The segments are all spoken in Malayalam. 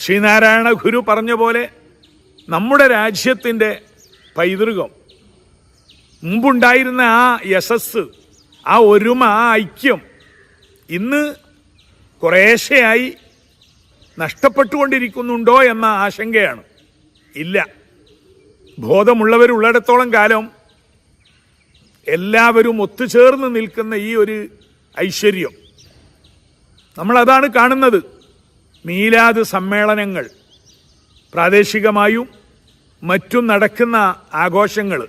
ശ്രീനാരായണ ഗുരു പറഞ്ഞ പോലെ നമ്മുടെ രാജ്യത്തിന്റെ പൈതൃകം. മുമ്പുണ്ടായിരുന്ന ആ യശസ് ആ ഒരുമ ആ ഐക്യം ഇന്ന് കുറേശ്ശെയായി നഷ്ടപ്പെട്ടുകൊണ്ടിരിക്കുന്നുണ്ടോ എന്ന ആശങ്കയാണ്. ഇല്ല. ബോധമുള്ളവരുള്ളിടത്തോളം കാലം എല്ലാവരും ഒത്തുചേർന്ന് നിൽക്കുന്ന ഈ ഒരു ഐശ്വര്യം നമ്മളതാണ് കാണുന്നത്. മീലാദ് സമ്മേളനങ്ങൾ പ്രാദേശികമായും മറ്റും നടക്കുന്ന ആഘോഷങ്ങൾ.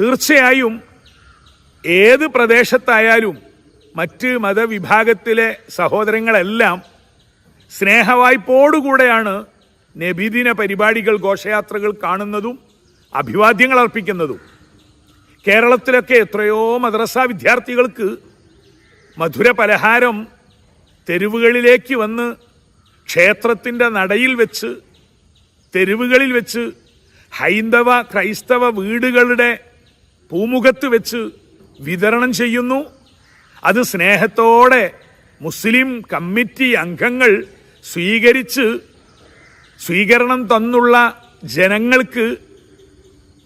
തീർച്ചയായും ഏത് പ്രദേശത്തായാലും മറ്റ് മതവിഭാഗത്തിലെ സഹോദരങ്ങളെല്ലാം സ്നേഹവായ്പോടുകൂടെയാണ് നബിദിന പരിപാടികൾ ഘോഷയാത്രകൾ കാണുന്നതും അഭിവാദ്യങ്ങൾ അർപ്പിക്കുന്നതും. കേരളത്തിലൊക്കെ എത്രയോ മദ്രസ വിദ്യാർത്ഥികൾക്ക് മധുര പലഹാരം തെരുവുകളിലേക്ക് വന്ന് ക്ഷേത്രത്തിന്റെ നടയിൽ വെച്ച് തെരുവുകളിൽ വെച്ച് ഹൈന്ദവ ക്രൈസ്തവ വീടുകളുടെ പൂമുഖത്ത് വെച്ച് വിതരണം ചെയ്യുന്നു. അത് സ്നേഹത്തോടെ മുസ്ലിം കമ്മിറ്റി അംഗങ്ങൾ സ്വീകരിച്ച് സ്വീകരണം തന്നുള്ള ജനങ്ങൾക്ക്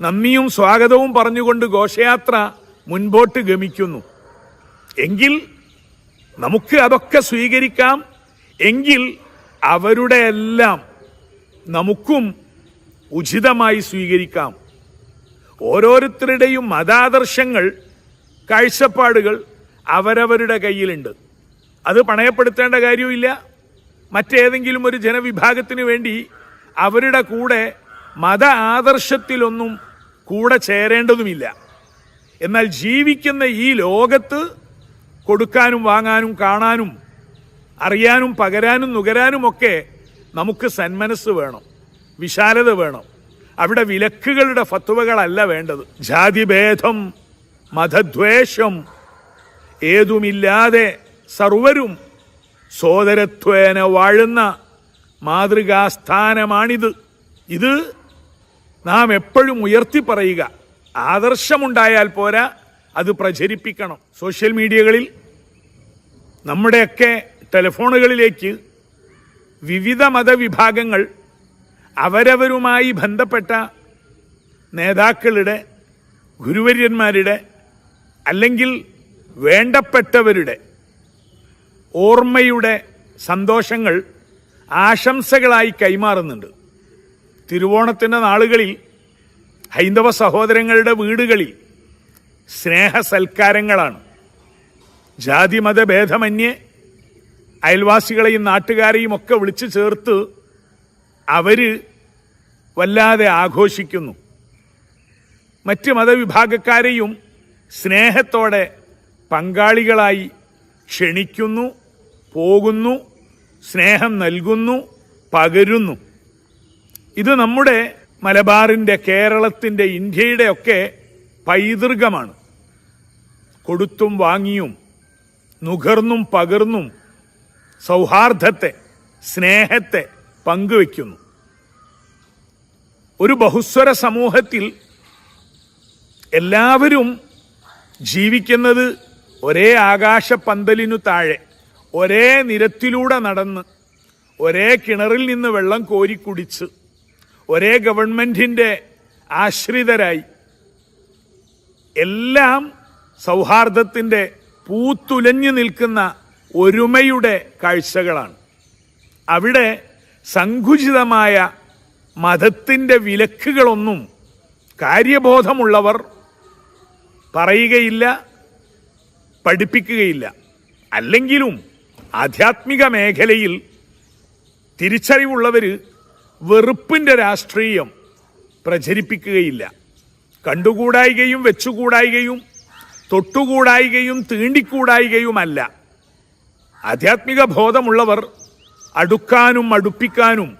നന്ദിയും സ്വാഗതവും പറഞ്ഞുകൊണ്ട് ഘോഷയാത്ര മുൻപോട്ട് ഗമിക്കുന്നു. എങ്കിൽ നമുക്ക് അതൊക്കെ സ്വീകരിക്കാം. എങ്കിൽ അവരുടെ എല്ലാം നമുക്കും ഉചിതമായി സ്വീകരിക്കാം. ഓരോരുത്തരുടെയും മതാദർശങ്ങൾ കാഴ്ചപ്പാടുകൾ അവരവരുടെ കയ്യിലുണ്ട്. അത് പണയപ്പെടുത്തേണ്ട കാര്യമില്ല മറ്റേതെങ്കിലും ഒരു ജനവിഭാഗത്തിന് വേണ്ടി അവരുടെ കൂടെ മത ആദർശത്തിലൊന്നും കൂടെ ചേരേണ്ടതുമില്ല. എന്നാൽ ജീവിക്കുന്ന ഈ ലോകത്ത് കൊടുക്കാനും വാങ്ങാനും കാണാനും അറിയാനും പകരാനും നുകരാനും ഒക്കെ നമുക്ക് സന്മനസ് വേണം വിശാലത വേണം. അവിടെ വിലക്കുകളുടെ ഫത്വകളല്ല വേണ്ടത്. ജാതിഭേദം മതദ്വേഷം ഏതുമില്ലാതെ സർവരും സോദരത്വേന വാഴുന്ന മാതൃകാസ്ഥാനമാണിത്. ഇത് നാം എപ്പോഴും ഉയർത്തി പറയുക. ആദർശമുണ്ടായാൽ പോരാ അത് പ്രചരിപ്പിക്കണം. സോഷ്യൽ മീഡിയകളിൽ നമ്മുടെയൊക്കെ ടെലിഫോണുകളിലേക്ക് വിവിധ മതവിഭാഗങ്ങൾ അവരവരുമായി ബന്ധപ്പെട്ട നേതാക്കളുടെ ഗുരുവര്യന്മാരുടെ അല്ലെങ്കിൽ വേണ്ടപ്പെട്ടവരുടെ ഓർമ്മയുടെ സന്തോഷങ്ങൾ ആശംസകളായി കൈമാറുന്നുണ്ട്. തിരുവോണത്തിന്റെ നാളുകളിൽ ഹൈന്ദവ സഹോദരങ്ങളുടെ വീടുകളിൽ സ്നേഹസൽക്കാരങ്ങളാണ്. സൽക്കാരങ്ങളാണ് ജാതിമത ഭേദമന്യേ അയൽവാസികളെയും നാട്ടുകാരെയും ഒക്കെ വിളിച്ചു ചേർത്ത് അവർ വല്ലാതെ ആഘോഷിക്കുന്നു. മറ്റ് മതവിഭാഗക്കാരെയും സ്നേഹത്തോടെ പങ്കാളികളായി ക്ഷണിക്കുന്നു പോകുന്നു സ്നേഹം നൽകുന്നു പകരുന്നു. ഇത് നമ്മുടെ മലബാറിന്റെ കേരളത്തിന്റെ ഇന്ത്യയുടെ ഒക്കെ പൈതൃകമാണ്. കൊടുത്തും വാങ്ങിയും നുകർന്നും പകർന്നും സൗഹാർദ്ദത്തെ സ്നേഹത്തെ പങ്കുവെക്കുന്നു ഒരു ബഹുസ്വര സമൂഹത്തിൽ എല്ലാവരും ജീവിക്കുന്നത് ഒരേ ആകാശപ്പന്തലിനു താഴെ ഒരേ നിരത്തിലൂടെ നടന്ന് ഒരേ കിണറിൽ നിന്ന് വെള്ളം കോരി കുടിച്ച് ഒരേ ഗവൺമെന്റിന്റെ ആശ്രിതരായി. എല്ലാം സൗഹാർദ്ദത്തിന്റെ പൂത്തുലഞ്ഞു നിൽക്കുന്ന ഒരുമയുടെ കാഴ്ചകളാണ്. അവിടെ സങ്കുചിതമായ മതത്തിന്റെ വിലക്കുകളൊന്നും കാര്യബോധമുള്ളവർ പറയുകയില്ല പഠിപ്പിക്കുകയില്ല. അല്ലെങ്കിലും ആധ്യാത്മിക മേഖലയിൽ തിരിച്ചറിവുള്ളവർ വെറുപ്പിന്റെ രാഷ്ട്രീയം പ്രചരിപ്പിക്കുകയില്ല. കണ്ടുകൂടായികയും വെച്ചുകൂടായികയും തൊട്ടുകൂടായികയും തീണ്ടിക്കൂടായികയുമല്ല. ആധ്യാത്മിക ബോധമുള്ളവർ അടുക്കാനും അടുപ്പിക്കാനും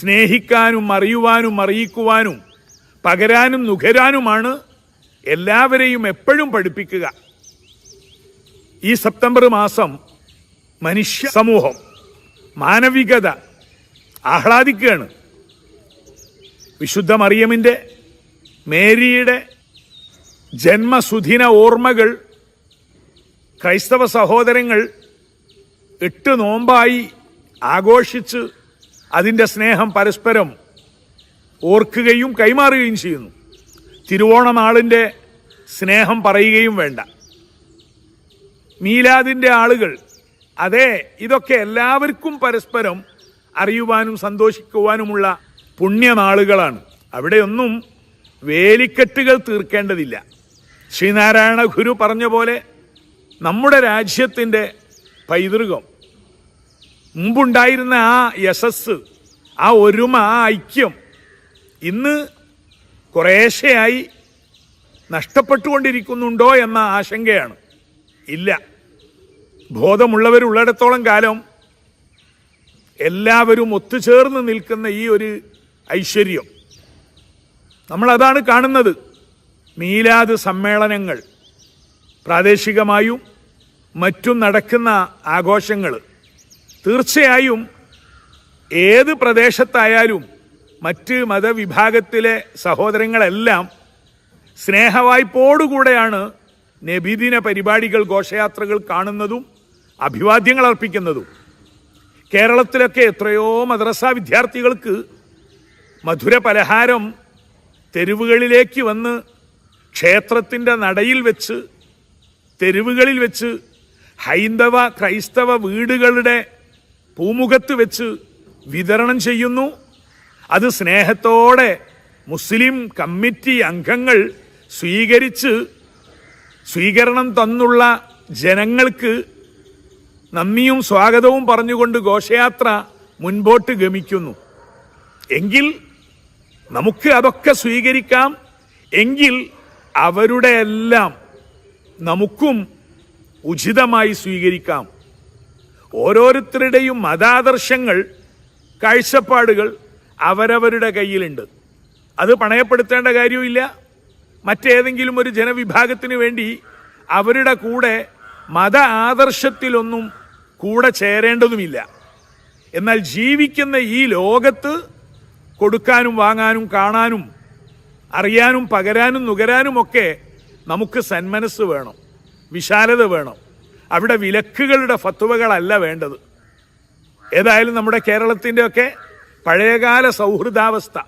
സ്നേഹിക്കാനും അറിയുവാനും അറിയിക്കുവാനും പകരാനും നുകരാനുമാണ് എല്ലാവരെയും എപ്പോഴും പഠിപ്പിക്കുക. ഈ സെപ്റ്റംബർ മാസം മനുഷ്യ സമൂഹം മാനവികത ആഹ്ലാദിക്കുകയാണ്. വിശുദ്ധ മറിയമിന്റെ മേരിയുടെ ജന്മസുദിന ഓർമ്മകൾ ക്രൈസ്തവ സഹോദരങ്ങൾ എട്ട് നോമ്പായി ആഘോഷിച്ച് അതിന്റെ സ്നേഹം പരസ്പരം ഓർക്കുകയും കൈമാറുകയും ചെയ്യുന്നു. തിരുവോണനാളിന്റെ സ്നേഹം പറയുകയും വേണ്ട. മീലാദിന്റെ ആളുകൾ അതെ ഇതൊക്കെ എല്ലാവർക്കും പരസ്പരം അറിയുവാനും സന്തോഷിക്കുവാനുമുള്ള പുണ്യനാളുകളാണ്. അവിടെയൊന്നും വേലിക്കെട്ടുകൾ തീർക്കേണ്ടതില്ല. ശ്രീനാരായണ ഗുരു പറഞ്ഞ പോലെ നമ്മുടെ രാജ്യത്തിന്റെ പൈതൃകം. മുമ്പുണ്ടായിരുന്ന ആ യശസ് ആ ഒരുമ ആ ഐക്യം ഇന്ന് കുറേശ്ശെയായി നഷ്ടപ്പെട്ടുകൊണ്ടിരിക്കുന്നുണ്ടോ എന്ന ആശങ്കയാണ്. ഇല്ല. ബോധമുള്ളവരുള്ളിടത്തോളം കാലം എല്ലാവരും ഒത്തുചേർന്ന് നിൽക്കുന്ന ഈ ഒരു ഐശ്വര്യം. നമ്മളതാണ് കാണുന്നത്. മീലാദ് സമ്മേളനങ്ങൾ പ്രാദേശികമായും മറ്റും നടക്കുന്ന ആഘോഷങ്ങൾ. തീർച്ചയായും ഏത് പ്രദേശത്തായാലും മറ്റ് മതവിഭാഗത്തിലെ സഹോദരങ്ങളെല്ലാം സ്നേഹവായ്പോടുകൂടെയാണ് നബിദിന പരിപാടികൾ ഘോഷയാത്രകൾ കാണുന്നതും അഭിവാദ്യങ്ങൾ അർപ്പിക്കുന്നതും. കേരളത്തിലൊക്കെ എത്രയോ മദ്രസ വിദ്യാർത്ഥികൾക്ക് മധുര പലഹാരം തെരുവുകളിലേക്ക് വന്ന് ക്ഷേത്രത്തിന്റെ നടയിൽ വെച്ച് തെരുവുകളിൽ വെച്ച് ഹൈന്ദവ ക്രൈസ്തവ വീടുകളുടെ പൂമുഖത്ത് വെച്ച് വിതരണം ചെയ്യുന്നു. അത് സ്നേഹത്തോടെ മുസ്ലിം കമ്മിറ്റി അംഗങ്ങൾ സ്വീകരിച്ച് സ്വീകരണം തന്നുള്ള ജനങ്ങൾക്ക് നന്ദിയും സ്വാഗതവും പറഞ്ഞുകൊണ്ട് ഘോഷയാത്ര മുൻപോട്ട് ഗമിക്കുന്നു. എങ്കിൽ നമുക്ക് അതൊക്കെ സ്വീകരിക്കാം. എങ്കിൽ അവരുടെ എല്ലാം നമുക്കും ഉചിതമായി സ്വീകരിക്കാം. ഓരോരുത്തരുടെയും മതാദർശങ്ങൾ കാഴ്ചപ്പാടുകൾ അവരവരുടെ കയ്യിലുണ്ട്. അത് പണയപ്പെടുത്തേണ്ട കാര്യമില്ല മറ്റേതെങ്കിലും ഒരു ജനവിഭാഗത്തിന് വേണ്ടി അവരുടെ കൂടെ മത ആദർശത്തിലൊന്നും കൂടെ ചേരേണ്ടതുമില്ല. എന്നാൽ ജീവിക്കുന്ന ഈ ലോകത്ത് കൊടുക്കാനും വാങ്ങാനും കാണാനും അറിയാനും പകരാനും നുകരാനുമൊക്കെ നമുക്ക് സന്മനസ് വേണം. വിശാലത വേണം. അവിടെ വിലക്കുകളുടെ ഫത്തുവകളല്ല വേണ്ടത്. ഏതായാലും നമ്മുടെ കേരളത്തിന്റെയൊക്കെ പഴയകാല സൗഹൃദാവസ്ഥ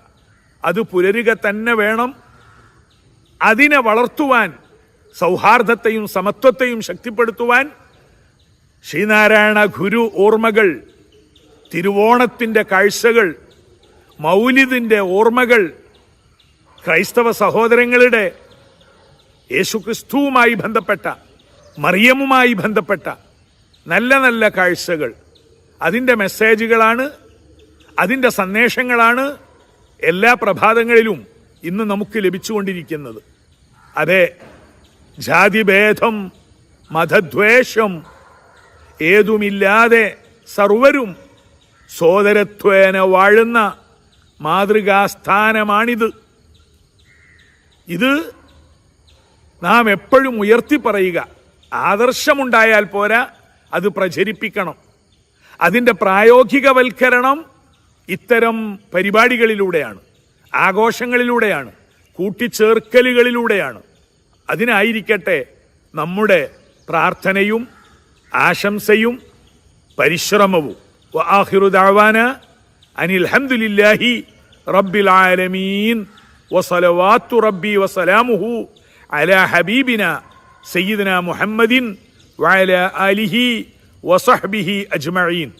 അത് പുലരുക തന്നെ വേണം. അതിനെ വളർത്തുവാൻ സൗഹാർദ്ദത്തെയും സമത്വത്തെയും ശക്തിപ്പെടുത്തുവാൻ ശ്രീനാരായണ ഗുരു ഓർമ്മകൾ തിരുവോണത്തിന്റെ കാഴ്ചകൾ മൗലിദിന്റെ ഓർമ്മകൾ ക്രൈസ്തവ സഹോദരങ്ങളുടെ യേശുക്രിസ്തുവുമായി ബന്ധപ്പെട്ട മറിയമുമായി ബന്ധപ്പെട്ട നല്ല നല്ല കാഴ്ചകൾ. അതിന്റെ മെസ്സേജുകളാണ് അതിന്റെ സന്ദേശങ്ങളാണ് എല്ലാ പ്രഭാതങ്ങളിലും ഇന്ന് നമുക്ക് ലഭിച്ചുകൊണ്ടിരിക്കുന്നത്. അതെ ജാതിഭേദം മതദ്വേഷം ഏതുമില്ലാതെ സർവരും സോദരത്വേന വാഴുന്ന മാതൃകാസ്ഥാനമാണിത്. ഇത് നാം എപ്പോഴും ഉയർത്തി പറയുക ആദർശമുണ്ടായാൽ പോരാ അത് പ്രചരിപ്പിക്കണം. അതിന്റെ പ്രായോഗികവൽക്കരണം ഇത്തരം പരിപാടികളിലൂടെയാണ് ആഘോഷങ്ങളിലൂടെയാണ് കൂട്ടിച്ചേർക്കലുകളിലൂടെയാണ്. അതിനായിരിക്കട്ടെ നമ്മുടെ പ്രാർത്ഥനയും ആശംസയും പരിശ്രമവും. അനിൽ ഹംദുലില്ലാഹി റബ്ബിൽ ആലമീൻ. വസലവാത്തു റബ്ബി വസലാമുഹു അല ഹബീബിന സയ്യിദന മുഹമ്മദിൻ വഅല ആലിഹി വസഹ്ബിഹി അജ്മഈൻ